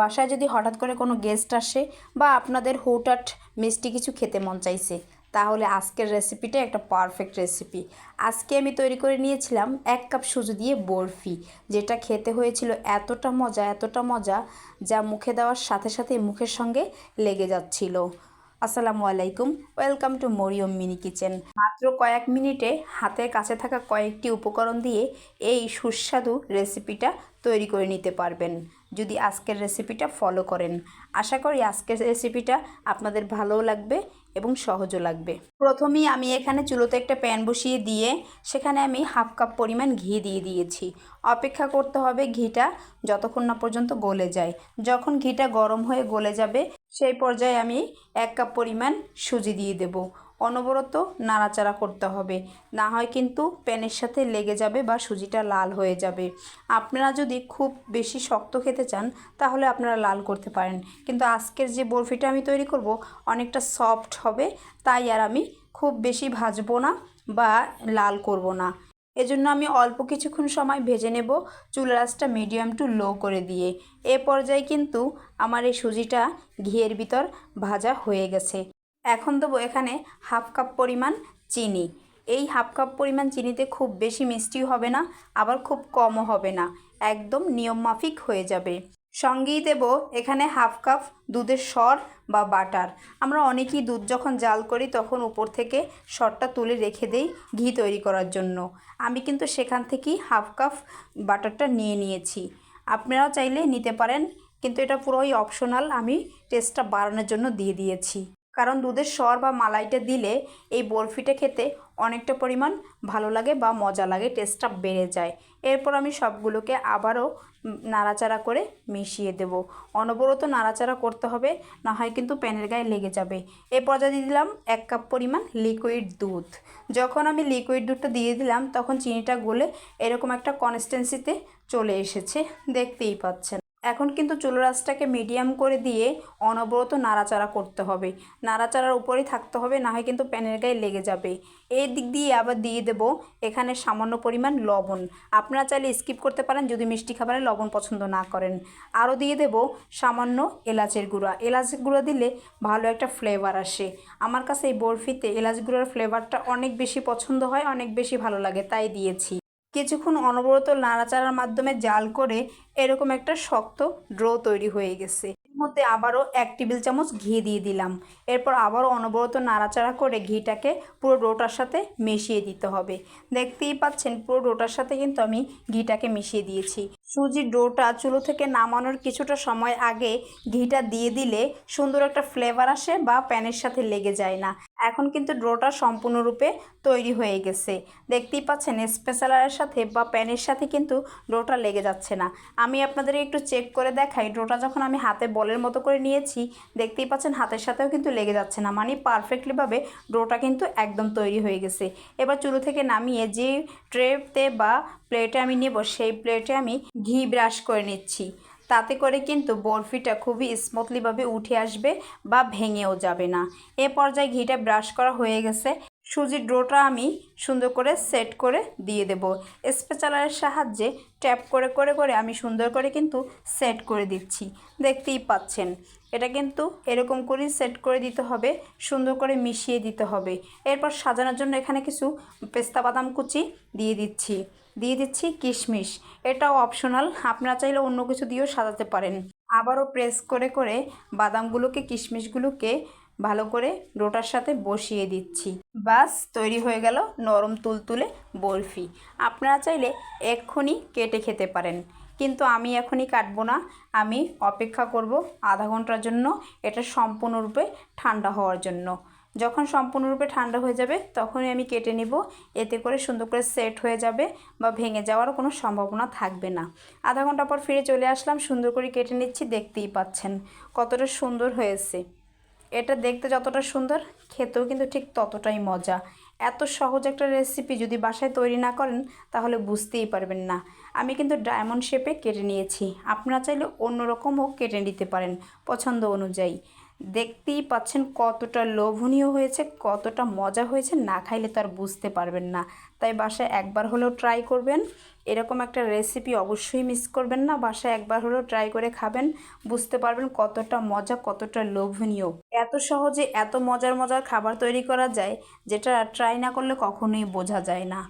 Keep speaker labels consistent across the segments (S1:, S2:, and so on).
S1: বাসায় যদি হঠাৎ করে কোনো গেস্ট আসে বা আপনাদের হুটহাট মিষ্টি কিছু খেতে মন চাইছে, তাহলে আজকের রেসিপিটা একটা পারফেক্ট রেসিপি আজকে আমি তৈরি করে নিয়েছিলাম এক কাপ সুজি দিয়ে বরফি, যেটা খেতে হয়েছিল এতটা মজা এতটা মজা যা মুখে দেওয়ার সাথে সাথে মুখের সঙ্গে লেগে যাচ্ছিল। আসসালামু আলাইকুম welcome to Mariyam mini kitchen মাত্র কয়েক মিনিটে হাতের কাছে থাকা কয়েকটি উপকরণ দিয়ে এই সুস্বাদু রেসিপিটা তৈরি করে নিতে পারবেন। যদি আজকের রেসিপিটা ফলো করেন। আশা করি আজকের রেসিপিটা আপনাদের ভালোও লাগবে এবং সহজও লাগবে। প্রথমেই আমি এখানে চুলোতে একটা প্যান বসিয়ে দিয়ে সেখানে আমি হাফ কাপ পরিমাণ ঘি দিয়ে দিয়েছি। অপেক্ষা করতে হবে ঘিটা যতক্ষণ না পর্যন্ত গলে যায়। যখন ঘিটা গরম হয়ে গলে যাবে, সেই পর্যায়ে আমি এক কাপ পরিমাণ সুজি দিয়ে দেব। অনবরত নাড়াচাড়া করতে হবে। না হয় কিন্তু প্যানের সাথে লেগে যাবে বা সুজিটা লাল হয়ে যাবে। আপনারা যদি খুব বেশি শক্ত খেতে চান, তাহলে আপনারা লাল করতে পারেন। কিন্তু আজকের যে বরফিটা আমি তৈরি করব, অনেকটা সফট হবে, তাই আর আমি খুব বেশি ভাজবো না বা লাল করব না। এজন্য আমি অল্প কিছুক্ষণ সময় ভেজে নেব চুলার আঁচটা মিডিয়াম টু লো করে দিয়ে। এ পর্যায়ে কিন্তু আমার এই সুজিটা ঘিয়ের ভিতর ভাজা হয়ে গেছে। এখন দেবো এখানে হাফ কাপ পরিমাণ চিনি। এই হাফ কাপ পরিমাণ চিনিতে খুব বেশি মিষ্টিও হবে না, আবার খুব কমও হবে না। একদম নিয়ম মাফিক হয়ে যাবে। সঙ্গেই দেব এখানে হাফ কাপ দুধের সর বা বাটার। আমরা অনেকেই দুধ যখন জাল করি, তখন উপর থেকে সরটা তুলে রেখে দেই ঘি তৈরি করার জন্য। আমি কিন্তু সেখান থেকেই হাফ কাপ বাটারটা নিয়ে নিয়েছি। আপনারাও চাইলে নিতে পারেন, কিন্তু এটা পুরোই অপশনাল। আমি টেস্টটা বাড়ানোর জন্য দিয়ে দিয়েছি। কারণ দুধের স্বর বা মালাইটা দিলে এই বরফিটা খেতে অনেকটা পরিমাণ ভালো লাগে বা মজা লাগে টেস্টটা বেড়ে যায়। এরপর আমি সবগুলোকে আবারও নাড়াচাড়া করে মিশিয়ে দেব। অনবরত নাড়াচাড়া করতে হবে, না হয় কিন্তু প্যানের গায়ে লেগে যাবে। এ পর্যায়ে দিয়ে দিলাম এক কাপ পরিমাণ লিকুইড দুধ। যখন আমি লিকুইড দুধটা দিয়ে দিলাম, তখন চিনিটা গলে এরকম একটা কনস্টেন্সিতে চলে এসেছে, দেখতেই পাচ্ছেন। এখন কিন্তু চুলো রাসটাকে মিডিয়াম করে দিয়ে অনবরত নাড়াচাড়া করতে হবে। নাড়াচাড়ার উপরেই থাকতে হবে না হয় কিন্তু প্যানের গায়ে লেগে যাবে। এই দিক দিয়ে আবার দিয়ে দেব এখানে সামান্য পরিমাণ লবণ। আপনারা চাইলে স্কিপ করতে পারেন যদি মিষ্টি খাবারে লবণ পছন্দ না করেন। আরও দিয়ে দেব সামান্য এলাচের গুঁড়া। এলাচের গুঁড়া দিলে ভালো একটা ফ্লেভার আসে। আমার কাছে এই বরফিতে এলাচ গুঁড়ার ফ্লেভারটা অনেক বেশি পছন্দ হয়, অনেক বেশি ভালো লাগে, তাই দিয়েছি। কিছুক্ষণ অনবরত নাড়াচাড়ার মাধ্যমে জাল করে এরকম একটা শক্ত ড্রো তৈরি হয়ে গেছে। এর মধ্যে আবারও এক টেবিল চামচ ঘি দিয়ে দিলাম। এরপর আবারও অনবরত নাড়াচাড়া করে ঘিটাকে পুরো ডোটার সাথে মিশিয়ে দিতে হবে। দেখতেই পাচ্ছেন পুরো ডোটার সাথে কিন্তু আমি ঘিটাকে মিশিয়ে দিয়েছি। সুজির ডোটা চুলো থেকে নামানোর কিছুটা সময় আগে ঘিটা দিয়ে দিলে সুন্দর একটা ফ্লেভার আসে বা প্যানের সাথে লেগে যায় না। এখন কিন্তু ডোটা সম্পূর্ণরূপে তৈরি হয়ে গেছে। দেখতেই পাচ্ছেন স্পেশালারের সাথে বা প্যানের সাথে কিন্তু ডোটা লেগে যাচ্ছে না। আমি আপনাদের একটু চেক করে দেখাই। ডোটা যখন আমি হাতে বলের মতো করে নিয়েছি, দেখতেই পাচ্ছেন হাতের সাথেও কিন্তু লেগে যাচ্ছে না। মানে পারফেক্টলিভাবে ডোটা কিন্তু একদম তৈরি হয়ে গেছে। এবার চুলো থেকে নামিয়ে যে ট্রেতে বা প্লেটে আমি নেব, সেই প্লেটে আমি ঘি ব্রাশ করে নিচ্ছি। তাতে করে কিন্তু বরফিটা খুবই স্মুথলিভাবে উঠে আসবে বা ভেঙেও যাবে না। এ পর্যায়ে ঘিটা ব্রাশ করা হয়ে গেছে। সুজির ডোটা আমি সুন্দর করে সেট করে দিয়ে দেব। স্পেচালারের সাহায্যে ট্যাপ করে করে করে আমি সুন্দর করে কিন্তু সেট করে দিচ্ছি। দেখতেই পাচ্ছেন, এটা কিন্তু এরকম করেই সেট করে দিতে হবে, সুন্দর করে মিশিয়ে দিতে হবে। এরপর সাজানোর জন্য এখানে কিছু পেস্তা বাদাম কুচি দিয়ে দিচ্ছি। দিয়ে দিচ্ছি কিশমিশ। এটাও অপশনাল, আপনারা চাইলে অন্য কিছু দিয়েও সাজাতে পারেন। আবারও প্রেস করে করে বাদামগুলোকে, কিশমিশগুলোকে ভালো করে রোটার সাথে বসিয়ে দিচ্ছি। বাস তৈরি হয়ে গেল নরম তুলতুলে বরফি। আপনারা চাইলে এক্ষুনি কেটে খেতে পারেন। কিন্তু আমি এখনই কাটবো না। আমি অপেক্ষা করব আধা ঘণ্টার জন্য। এটা সম্পূর্ণরূপে ঠান্ডা হওয়ার জন্য। যখন সম্পূর্ণরূপে ঠান্ডা হয়ে যাবে, তখনই আমি কেটে নিব। এতে করে সুন্দর করে সেট হয়ে যাবে বা ভেঙে যাওয়ারও কোনো সম্ভাবনা থাকবে না। আধা ঘণ্টা পর ফিরে চলে আসলাম। সুন্দর করে কেটে নিচ্ছি, দেখতেই পাচ্ছেন। কতটা সুন্দর হয়েছে। এটা দেখতে যতটা সুন্দর, খেতেও কিন্তু ঠিক ততটাই মজা। এত সহজ একটা রেসিপি যদি বাসায় তৈরি না করেন, তাহলে বুঝতেই পারবেন না। আমি কিন্তু ডায়মন্ড শেপে কেটে নিয়েছি। আপনারা চাইলে অন্যরকমও কেটে নিতে পারেন, পছন্দ অনুযায়ী। দেখতেই পাচ্ছেন কতটা লোভনীয় হয়েছে, কতটা মজা হয়েছে, না খাইলে তো আর বুঝতে পারবেন না। তাই বাসায় একবার হলেও ট্রাই করবেন। এরকম একটা রেসিপি অবশ্যই মিস করবেন না। বাসায় একবার হলেও ট্রাই করে খাবেন। বুঝতে পারবেন কতটা মজা, কতটা লোভনীয়। এত সহজে এত মজার মজার খাবার তৈরি করা যায়, যেটা ট্রাই না করলে কখনোই বোঝা যায় না।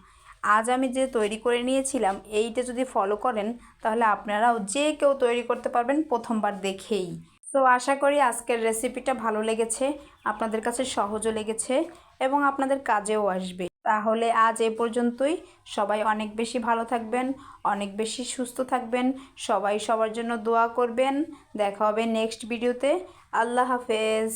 S1: আজ আমি যে তৈরি করে নিয়েছিলাম, এইটা যদি ফলো করেন, তাহলে আপনারাও যে কেউ তৈরি করতে পারবেন প্রথমবার দেখেই। তো আশা করি আজকের রেসিপিটা ভালো লেগেছে, আপনাদের কাছে সহজও লেগেছে এবং আপনাদের কাজেও আসবে। তাহলে আজ এ পর্যন্তই। সবাই অনেক বেশি ভালো থাকবেন, অনেক বেশি সুস্থ থাকবেন। সবাই সবার জন্য দোয়া করবেন। দেখা হবে নেক্সট ভিডিওতে আল্লাহ হাফেজ।